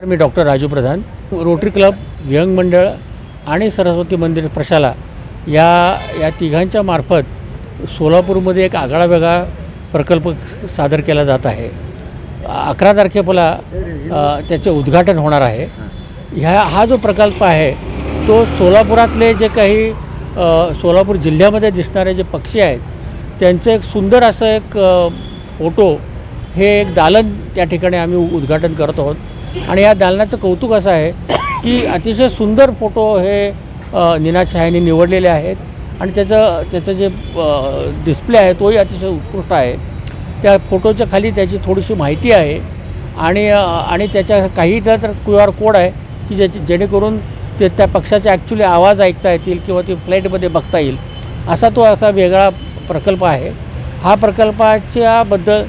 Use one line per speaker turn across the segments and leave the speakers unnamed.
मी doctor Raju Pradhan Rotary club व्यंग मंडळ आणि सरस्वती मंदिर प्रशाला या या तिघांच्या मार्फत सोलापूरमध्ये एक आगळा वेगळा प्रकल्प सादर केला जात आहे. अकरा तारखेला त्याचे उद्घाटन होणार आहे. ह्या हा जो प्रकल्प आहे तो सोलापुरातले जे काही सोलापूर जिल्ह्यामध्ये दिसणारे जे पक्षी आहेत त्यांचं एक सुंदर असं एक फोटो हे एक दालन त्या ठिकाणी आम्ही उद्घाटन करत आहोत. आणि या दालनाचं कौतुक असं आहे की अतिशय सुंदर फोटो हे अ, निनाद शहानी निवडलेले आहेत. आणि त्याचं त्याचं जे डिस्प्ले आहे तोही अतिशय उत्कृष्ट आहे. त्या फोटोच्या खाली त्याची थोडीशी माहिती आहे. आणि आणि त्याच्या काही तर क्यू आर कोड आहे की ज्याची जेणेकरून ते त्या पक्षाचे ॲक्च्युली आवाज ऐकता येतील किंवा ते फ्लाईटमध्ये बघता येईल. असा तो असा वेगळा प्रकल्प आहे. हा प्रकल्पाच्याबद्दल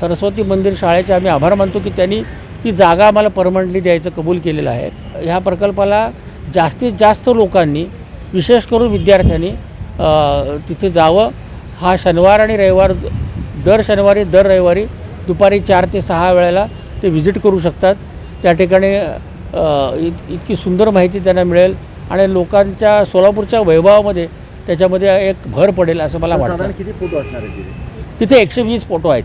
सरस्वती मंदिर शाळेचे आम्ही आभार मानतो की त्यांनी ती जागा आम्हाला परमनंटली द्यायचं कबूल केलेलं आहे. ह्या प्रकल्पाला जास्तीत जास्त लोकांनी विशेष करून विद्यार्थ्यांनी तिथे जावं. हा शनिवार आणि रविवार दर शनिवारी दर रविवारी दुपारी चार ते सहा वेळेला ते व्हिजिट करू शकतात. त्या ठिकाणी इत इतकी सुंदर माहिती त्यांना मिळेल आणि लोकांच्या सोलापूरच्या वैभवामध्ये त्याच्यामध्ये एक भर पडेल असं मला वाटतं.
किती फोटो असणार तिथे
एकशे वीस फोटो आहेत.